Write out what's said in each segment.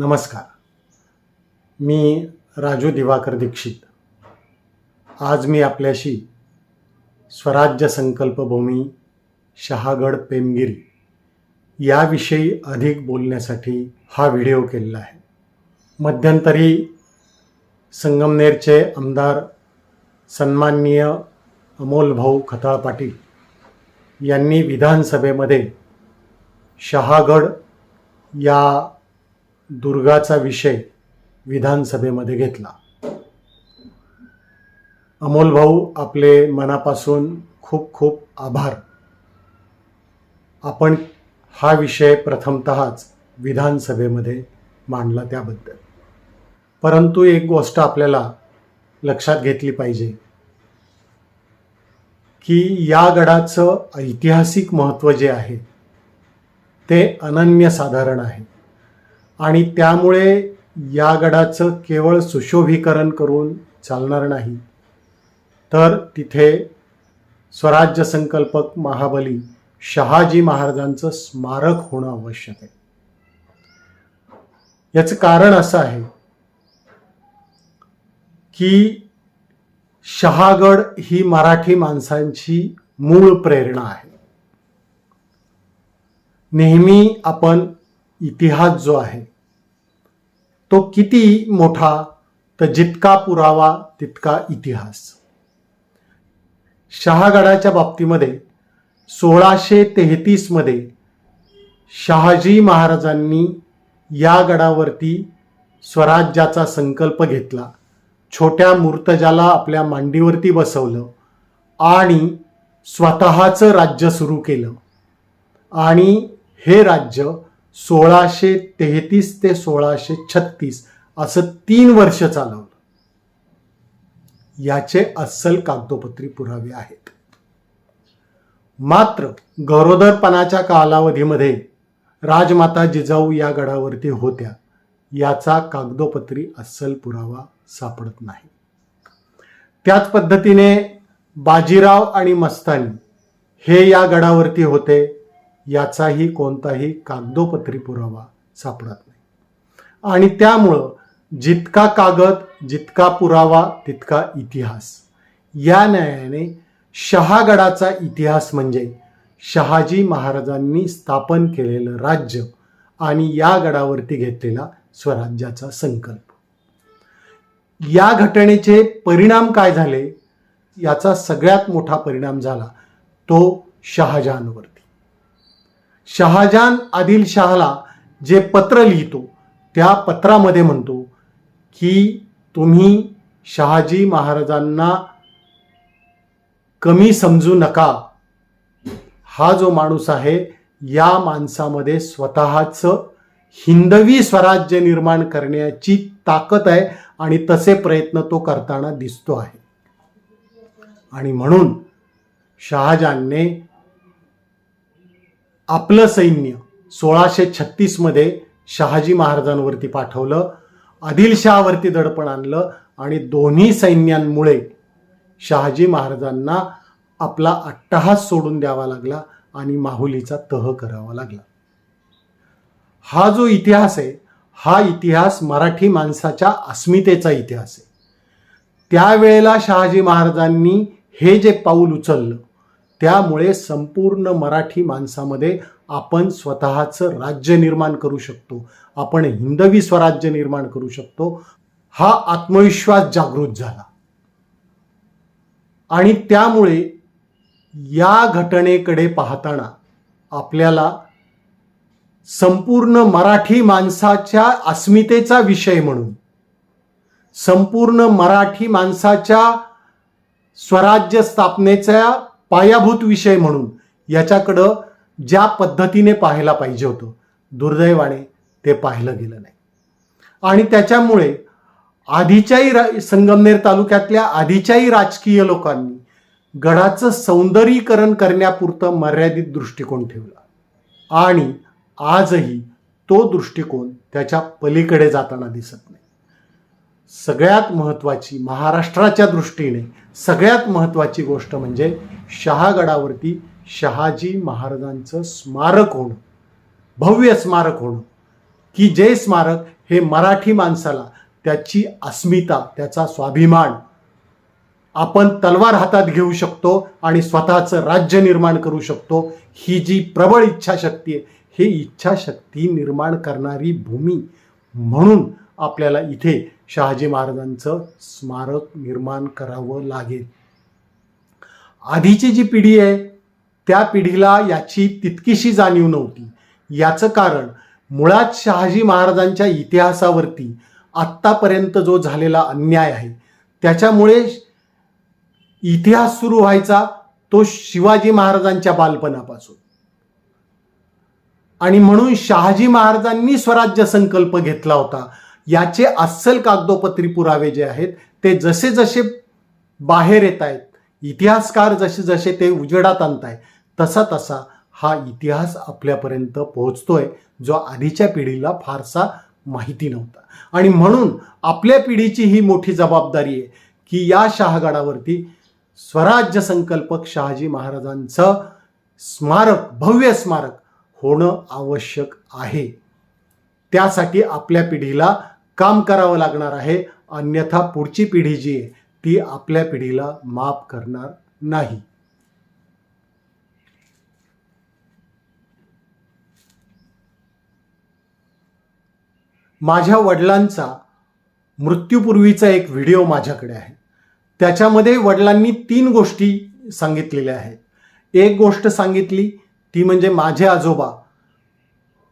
नमस्कार. मी राजू दिवाकर दीक्षित. आज मी आपल्याशी स्वराज्य संकल्पभूमी शहागड पेमगिरी याविषयी अधिक बोलण्यासाठी हा व्हिडिओ केलेला आहे. मध्यंतरी संगमनेरचे आमदार सन्माननीय अमोल भाऊ खताळ पाटील यांनी विधानसभेमध्ये शहागड या दुर्गाचा विषय विधानसभेमध्ये घेतला. अमोल भाऊ आपले मनापासून खूप खूप आभार. आपण हा विषय प्रथमतःच विधानसभेमध्ये मांडला त्याबद्दल. परंतु एक गोष्ट आपल्याला लक्षात घेतली पाहिजे की या गडाचं ऐतिहासिक महत्त्व जे आहे ते अनन्यसाधारण आहे. आणि त्यामुळे या गडाचं केवळ सुशोभीकरण करून चालणार नाही. तर तिथे स्वराज्य संकल्पक महाबली शहाजी महाराजांचं स्मारक होणं आवश्यक आहे. याचं कारण असं आहे की शहागड ही मराठी माणसांची मूळ प्रेरणा आहे. नेहमी आपण इतिहास जो आहे तो किती मोठा तर जितका पुरावा तितका इतिहास. शहागडाच्या बाबतीमध्ये सोळाशे तेहतीसमध्ये शहाजी महाराजांनी या गडावरती स्वराज्याचा संकल्प घेतला. छोट्या मूर्तजाला आपल्या मांडीवरती बसवलं आणि स्वतःचं राज्य सुरू केलं. आणि हे राज्य सोळाशे तेहतीस ते सोळाशे छत्तीस असं तीन वर्ष चालवलं. याचे अस्सल कागदोपत्री पुरावे आहेत. मात्र गरोदरपणाच्या कालावधीमध्ये राजमाता जिजाऊ या गडावरती होत्या याचा कागदोपत्री अस्सल पुरावा सापडत नाही. त्याच पद्धतीने बाजीराव आणि मस्तानी हे या गडावरती होते. याचाही कोणताही कागदोपत्री पुरावा सापडत नाही. आणि त्यामुळं जितका कागद जितका पुरावा तितका इतिहास. या न्यायाने शहागडाचा इतिहास म्हणजे शहाजी महाराजांनी स्थापन केलेलं राज्य आणि या गडावरती घेतलेला स्वराज्याचा संकल्प. या घटनेचे परिणाम काय झाले? याचा सगळ्यात मोठा परिणाम झाला तो शहाजहानवरती. शहाजहान आदिल शहाला जे पत्र लिहितो त्या पत्रामध्ये म्हणतो की तुम्ही शहाजी महाराजांना कमी समजू नका. हा जो माणूस आहे या माणसामध्ये स्वतःचं हिंदवी स्वराज्य निर्माण करण्याची ताकद आहे आणि तसे प्रयत्न तो करताना दिसतो आहे. आणि म्हणून शहाजहानने आपलं सैन्य सोळाशे छत्तीसमध्ये शहाजी महाराजांवरती पाठवलं आदिलशहावरती दडपण आणलं आणि दोन्ही सैन्यांमुळे शहाजी महाराजांना आपला अट्टहास सोडून द्यावा लागला आणि माहुलीचा तह करावा लागला. हा जो इतिहास आहे हा इतिहास मराठी माणसाच्या अस्मितेचा इतिहास आहे. त्यावेळेला शहाजी महाराजांनी हे जे पाऊल उचललं त्यामुळे संपूर्ण मराठी माणसामध्ये आपण स्वतःचं राज्य निर्माण करू शकतो. आपण हिंदवी स्वराज्य निर्माण करू शकतो. हा आत्मविश्वास जागृत झाला. आणि त्यामुळे या घटनेकडे पाहताना आपल्याला संपूर्ण मराठी माणसाच्या अस्मितेचा विषय म्हणून संपूर्ण मराठी माणसाच्या स्वराज्य स्थापनेच्या पायाभूत विषय म्हणून याच्याकडं ज्या पद्धतीने पाहायला पाहिजे होतं दुर्दैवाने ते पाहिलं गेलं नाही. आणि त्याच्यामुळे आधीच्याही रा संगमनेर तालुक्यातल्या आधीच्याही राजकीय लोकांनी गडाचं सौंदर्यीकरण करण्यापुरतं मर्यादित दृष्टिकोन ठेवला. आणि आजही तो दृष्टिकोन त्याच्या पलीकडे जाताना दिसत नाही. सगळ्यात महत्त्वाची महाराष्ट्राच्या दृष्टीने सगळ्यात महत्त्वाची गोष्ट म्हणजे शहागडावरती शहाजी महाराजांचं स्मारक होणं भव्य स्मारक होणं. की जे स्मारक हे मराठी माणसाला त्याची अस्मिता त्याचा स्वाभिमान आपण तलवार हातात घेऊ शकतो आणि स्वतःचं राज्य निर्माण करू शकतो. ही जी प्रबळ इच्छाशक्ती आहे ही इच्छाशक्ती निर्माण करणारी भूमी म्हणून आपल्याला इथे शहाजी महाराजांचं स्मारक निर्माण करावं लागेल. आधीची जी पिढी आहे त्या पिढीला याची तितकीशी जाणीव नव्हती. याचं कारण मुळात शहाजी महाराजांच्या इतिहासावरती आत्तापर्यंत जो झालेला अन्याय आहे त्याच्यामुळे इतिहास सुरू व्हायचा तो शिवाजी महाराजांच्या बालपणापासून. आणि म्हणून शहाजी महाराजांनी स्वराज्य संकल्प घेतला होता. याचे अस्सल कागदोपत्री पुरावे जे आहेत ते जसे जसे बाहेर येत आहेत इतिहासकार जसे जसे ते उजेडात आणताय तसा तसा हा इतिहास आपल्यापर्यंत पोहोचतोय जो आधीच्या पिढीला फारसा माहिती नव्हता. आणि म्हणून आपल्या पिढीची ही मोठी जबाबदारी आहे की या शहागडावरती स्वराज्य संकल्पक शहाजी महाराजांचं स्मारक भव्य स्मारक होणं आवश्यक आहे. त्यासाठी आपल्या पिढीला काम करावं लागणार आहे अन्यथा पुढची पिढी जी आहे ती आपल्या पिढीला माफ करणार नाही. माझ्या वडिलांचा मृत्यूपूर्वीचा एक व्हिडिओ माझ्याकडे आहे. त्याच्यामध्ये वडिलांनी तीन गोष्टी सांगितलेल्या आहेत. एक गोष्ट सांगितली ती म्हणजे माझे आजोबा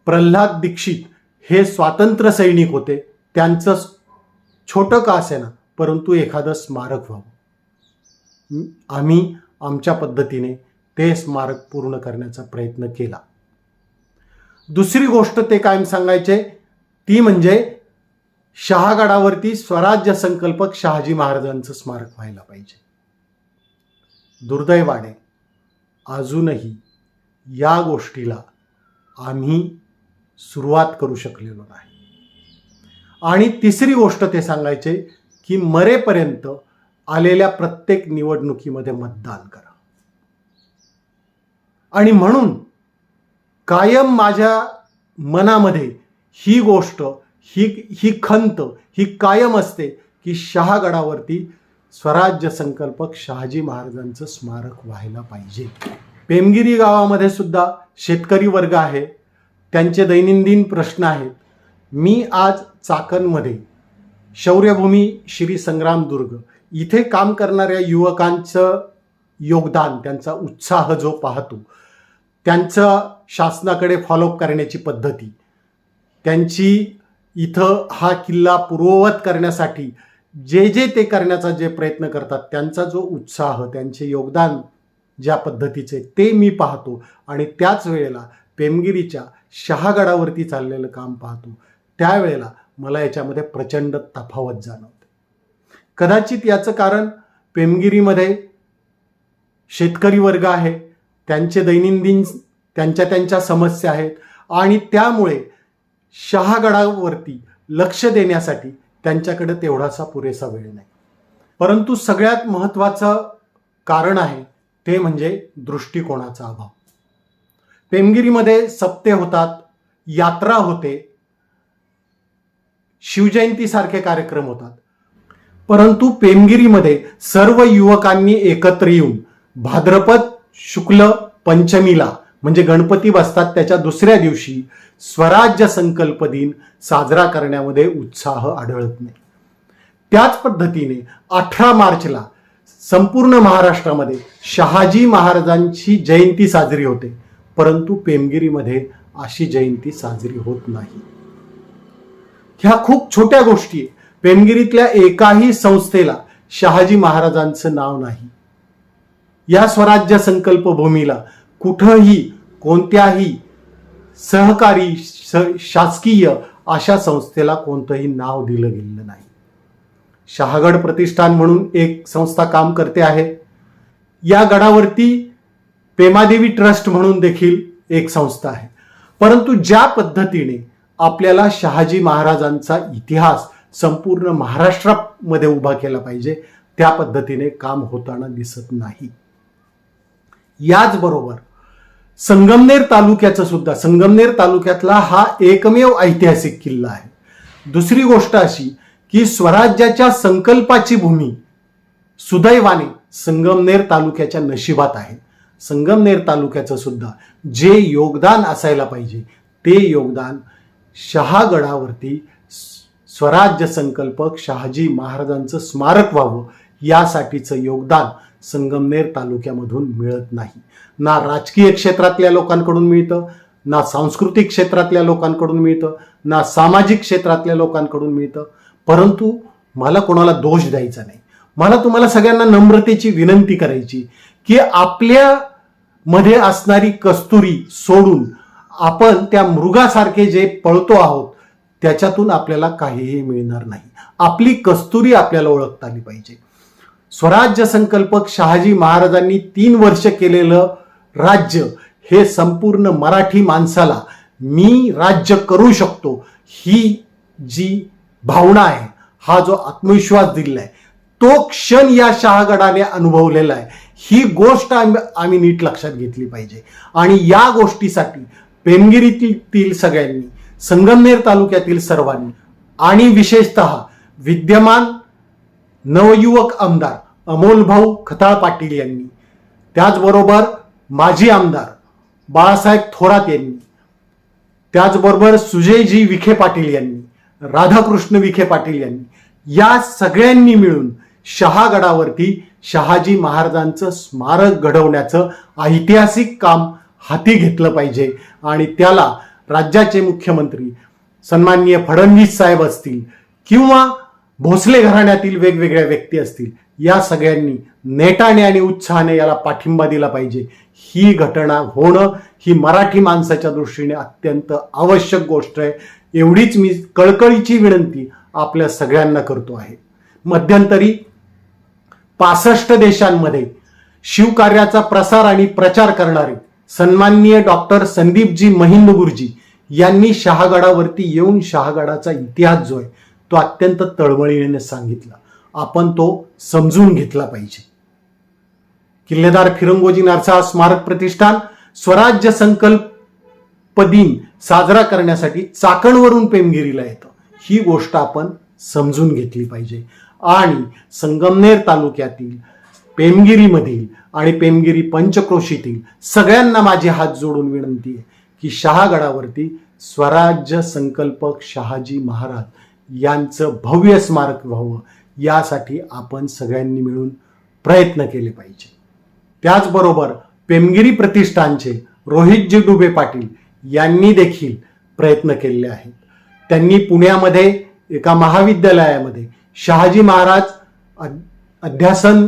प्रल्हाद दीक्षित हे स्वातंत्र्य सैनिक होते. त्यांचं छोटं का असेना? परंतु एखादं स्मारक व्हावं. आम्ही आमच्या पद्धतीने ते स्मारक पूर्ण करण्याचा प्रयत्न केला. दुसरी गोष्ट ते कायम सांगायचे ती म्हणजे शहागडावरती स्वराज्य संकल्पक शहाजी महाराजांचं स्मारक व्हायला पाहिजे. दुर्दैवाने अजूनही या गोष्टीला आम्ही सुरुवात करू शकलेलो नाही. आणि तिसरी गोष्ट ते सांगायचे की मरेपर्यंत आलेल्या प्रत्येक निवडणुकीमध्ये मतदान करा. आणि म्हणून कायम माझ्या मनामध्ये ही गोष्ट ही ही खंत ही कायम असते की शहागडावरती स्वराज्य संकल्पक शहाजी महाराजांचं स्मारक व्हायला पाहिजे. पेमगिरी गावामध्ये सुद्धा शेतकरी वर्ग आहे. त्यांचे दैनंदिन प्रश्न आहेत. मी आज चाकणमध्ये शौर्यभूमी श्री संग्रामदुर्ग इथे काम करणाऱ्या युवकांचं योगदान त्यांचा उत्साह जो पाहतो त्यांचं शासनाकडे फॉलोअप करण्याची पद्धती त्यांची इथं हा किल्ला पूर्ववत करण्यासाठी जे जे ते करण्याचा जे प्रयत्न करतात त्यांचा जो उत्साह त्यांचे योगदान ज्या पद्धतीचे ते मी पाहतो आणि त्याच वेळेला पेमगिरीच्या शहागडावरती चाललेलं काम पाहतो. त्यावेळेला मला याच्यामध्ये प्रचंड तफावत जाणवते. कदाचित याचं कारण पेमगिरीमध्ये शेतकरी वर्ग आहे त्यांचे दैनंदिन त्यांच्या त्यांच्या समस्या आहेत आणि त्यामुळे शहागडावरती लक्ष देण्यासाठी त्यांच्याकडे तेवढासा पुरेसा वेळ नाही. परंतु सगळ्यात महत्त्वाचं कारण आहे ते म्हणजे दृष्टिकोनाचा अभाव. पेमगिरीमध्ये सप्ते होतात यात्रा होते शिवजयंतीसारखे कार्यक्रम होतात. परंतु पेमगिरीमध्ये सर्व युवकांनी एकत्र येऊन भाद्रपद शुक्ल पंचमीला म्हणजे गणपती बसतात त्याच्या दुसऱ्या दिवशी स्वराज्य संकल्प दिन साजरा करण्यामध्ये उत्साह आढळत नाही. त्याच पद्धतीने अठरा मार्चला संपूर्ण महाराष्ट्रामध्ये शहाजी महाराजांची जयंती साजरी होते. परंतु पेमगिरीमध्ये अशी जयंती साजरी होत नाही. ह्या खूप छोट्या गोष्टी आहे. पेमगिरीतल्या एकाही संस्थेला शहाजी महाराजांचं नाव नाही. या स्वराज्य संकल्पभूमीला कुठंही कोणत्याही सहकारी स- शासकीय अशा संस्थेला कोणतंही नाव दिलं गेलेलं नाही. शहागड प्रतिष्ठान म्हणून एक संस्था काम करते आहे. या गडावरती पेमादेवी ट्रस्ट म्हणून देखील एक संस्था आहे. परंतु ज्या पद्धतीने आपल्याला शहाजी महाराजांचा इतिहास संपूर्ण महाराष्ट्रामध्ये उभा केला पाहिजे. त्या पद्धतीने काम होताना दिसत नाही. याचबरोबर संगमनेर तालुक्याचं सुद्धा संगमनेर तालुक्यातला हा एकमेव ऐतिहासिक किल्ला आहे. दुसरी गोष्ट अशी की स्वराज्याच्या संकल्पाची भूमी सुदैवाने संगमनेर तालुक्याच्या नशिबात आहे. संगमनेर तालुक्याचं सुद्धा जे योगदान असायला पाहिजे ते योगदान शहागडावरती स्वराज्य संकल्पक शहाजी महाराजांचं स्मारक व्हावं यासाठीचं योगदान संगमनेर तालुक्यामधून मिळत नाही. ना राजकीय क्षेत्रातल्या लोकांकडून मिळतं ना सांस्कृतिक क्षेत्रातल्या लोकांकडून मिळतं ना सामाजिक क्षेत्रातल्या लोकांकडून मिळतं. परंतु मला कोणाला दोष द्यायचा नाही. मला तुम्हाला सगळ्यांना नम्रतेची विनंती करायची की आपल्या मध्ये असणारी कस्तुरी सोडून आपण त्या मृगासारखे जे पळतो आहोत त्याच्यातून आपल्याला काहीही मिळणार नाही. आपली कस्तुरी आपल्याला ओळखता आली पाहिजे. स्वराज्य संकल्पक शहाजी महाराजांनी तीन वर्ष केलेलं राज्य हे संपूर्ण मराठी माणसाला मी राज्य करू शकतो ही जी भावना आहे हा जो आत्मविश्वास दिलेला आहे तो क्षण या शहागडाने अनुभवलेला आहे. ही गोष्ट आम्ही आम्ही नीट लक्षात घेतली पाहिजे. आणि या गोष्टीसाठी पेमगिरीतील सगळ्यांनी संगमनेर तालुक्यातील सर्वांनी आणि विशेषतः विद्यमान नवयुवक आमदार अमोलभाऊ खताळ पाटील यांनी त्याचबरोबर माजी आमदार बाळासाहेब थोरात यांनी त्याचबरोबर सुजयजी विखे पाटील यांनी राधाकृष्ण विखे पाटील यांनी या सगळ्यांनी मिळून शहागडावरती शहाजी महाराजांचं स्मारक घडवण्याचं ऐतिहासिक काम हाती घेतलं पाहिजे. आणि त्याला राज्याचे मुख्यमंत्री सन्माननीय फडणवीस साहेब असतील किंवा भोसले घराण्यातील वेगवेगळ्या व्यक्ती असतील या सगळ्यांनी नेटाने आणि उत्साहाने याला पाठिंबा दिला पाहिजे. ही घटना होणं ही मराठी माणसाच्या दृष्टीने अत्यंत आवश्यक गोष्ट आहे. एवढीच मी कळकळीची विनंती आपल्या सगळ्यांना करतो आहे. मध्यंतरी पासष्ट देशांमध्ये शिवकार्याचा प्रसार आणि प्रचार करणारे सन्माननीय डॉक्टर संदीपजी महिंद गुरुजी यांनी शहागडावरती येऊन शहागडाचा इतिहास जो आहे तो अत्यंत तळमळीने सांगितला. आपण तो समजून घेतला पाहिजे. किल्लेदार फिरंगोजी नारसा स्मारक प्रतिष्ठान स्वराज्य संकल्प दिन साजरा करण्यासाठी चाकणवरून पेमगिरीला येतं. ही गोष्ट आपण समजून घेतली पाहिजे. आणि संगमनेर तालुक्यातील पेमगिरीमधील आणि पेमगिरी पंचक्रोशीतील सगळ्यांना माझे हात जोडून विनंती आहे की शहागडावरती स्वराज्य संकल्पक शहाजी महाराज यांचं भव्य स्मारक व्हावं यासाठी आपण सगळ्यांनी मिळून प्रयत्न केले पाहिजे. त्याचबरोबर पेमगिरी प्रतिष्ठानचे रोहितजी डुबे पाटील यांनी देखील प्रयत्न केलेले आहेत. त्यांनी पुण्यामध्ये एका महाविद्यालयामध्ये शहाजी महाराज अ- अध्यासन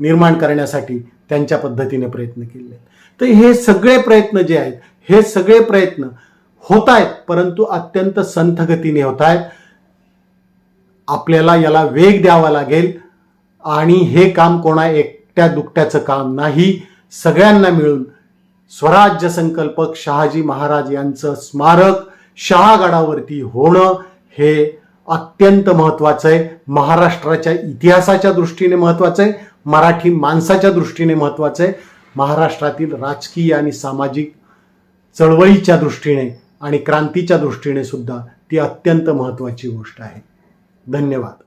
निर्माण करण्यासाठी त्यांच्या पद्धतीने प्रयत्न केले. आहेत तर हे सगळे प्रयत्न जे आहेत हे सगळे प्रयत्न होत आहेत परंतु अत्यंत संथ गतीने होत आहेत. आपल्याला याला वेग द्यावा लागेल आणि हे काम कोणा एकट्या दुकट्याचं काम नाही. सगळ्यांना मिळून स्वराज्य संकल्पक शहाजी महाराज यांचं स्मारक शहागडावरती होणं हे अत्यंत महत्त्वाचं आहे. महाराष्ट्राच्या इतिहासाच्या दृष्टीने महत्वाचं आहे. मराठी माणसाच्या दृष्टीने महत्त्वाचं आहे. महाराष्ट्रातील राजकीय आणि सामाजिक चळवळीच्या दृष्टीने आणि क्रांतीच्या दृष्टीने सुद्धा ती अत्यंत महत्त्वाची गोष्ट आहे. धन्यवाद.